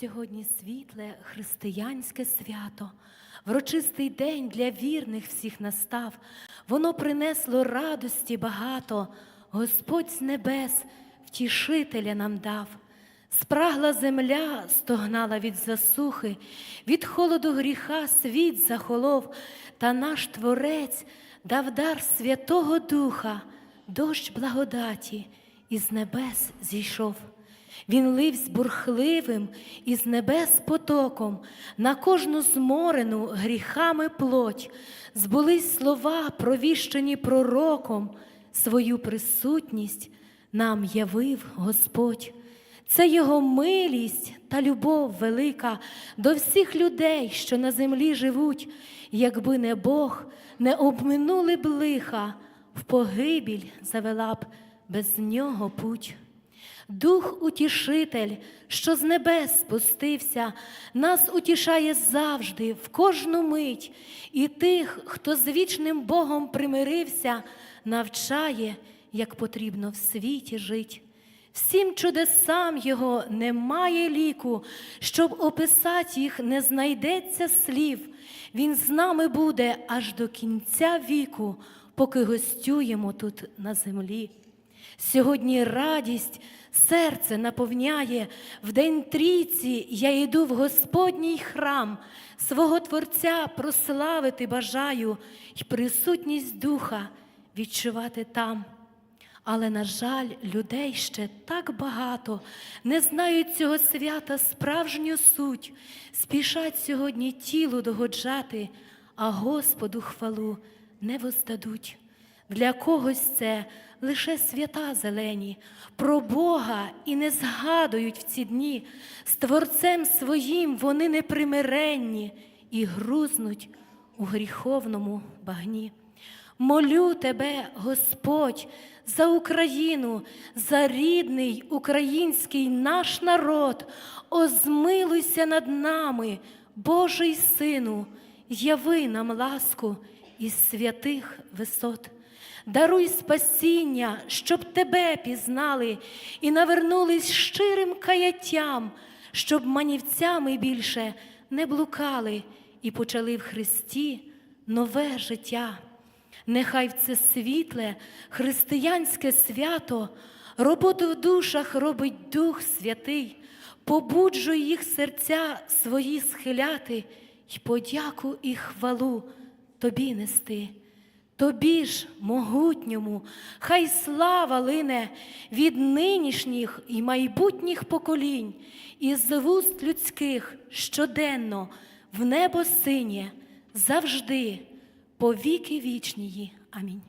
Сьогодні світле християнське свято, врочистий день для вірних всіх настав. Воно принесло радості багато, Господь з небес втішителя нам дав. Спрагла земля стогнала від засухи, від холоду гріха світ захолов, та наш Творець дав дар Святого Духа, дощ благодаті із небес зійшов. Він ливсь бурхливим із небес потоком на кожну зморену гріхами плоть, збулись слова, провіщені пророком, свою присутність нам явив Господь. Це Його милість та любов велика до всіх людей, що на землі живуть, якби не Бог, не обминули б лиха, в погибіль завела б без нього путь. Дух утішитель, що з небес спустився, нас утішає завжди, в кожну мить, і тих, хто з вічним Богом примирився, навчає, як потрібно в світі жить. Всім чудесам Його немає ліку, щоб описати їх не знайдеться слів. Він з нами буде аж до кінця віку, поки гостюємо тут на землі. Сьогодні радість серце наповняє, в день трійці я йду в Господній храм, свого Творця прославити бажаю й присутність духа відчувати там. Але, на жаль, людей ще так багато не знають цього свята справжню суть, спішать сьогодні тілу догоджати, а Господу хвалу не воздадуть. Для когось це лише свята зелені, про Бога і не згадують в ці дні. З Творцем своїм вони непримиренні і грузнуть у гріховному багні. Молю тебе, Господь, за Україну, за рідний український наш народ, озмилуйся над нами, Божий Сину, яви нам ласку із святих висот. Даруй спасіння, щоб тебе пізнали і навернулись щирим каяттям, щоб манівцями більше не блукали і почали в Христі нове життя. Нехай в це світле, християнське свято роботу в душах робить Дух Святий, побуджуй їх серця свої схиляти й подяку і хвалу тобі нести. Тобі ж, могутньому, хай слава лине від нинішніх і майбутніх поколінь, і з вуст людських щоденно в небо синє завжди, по віки вічнії. Амінь.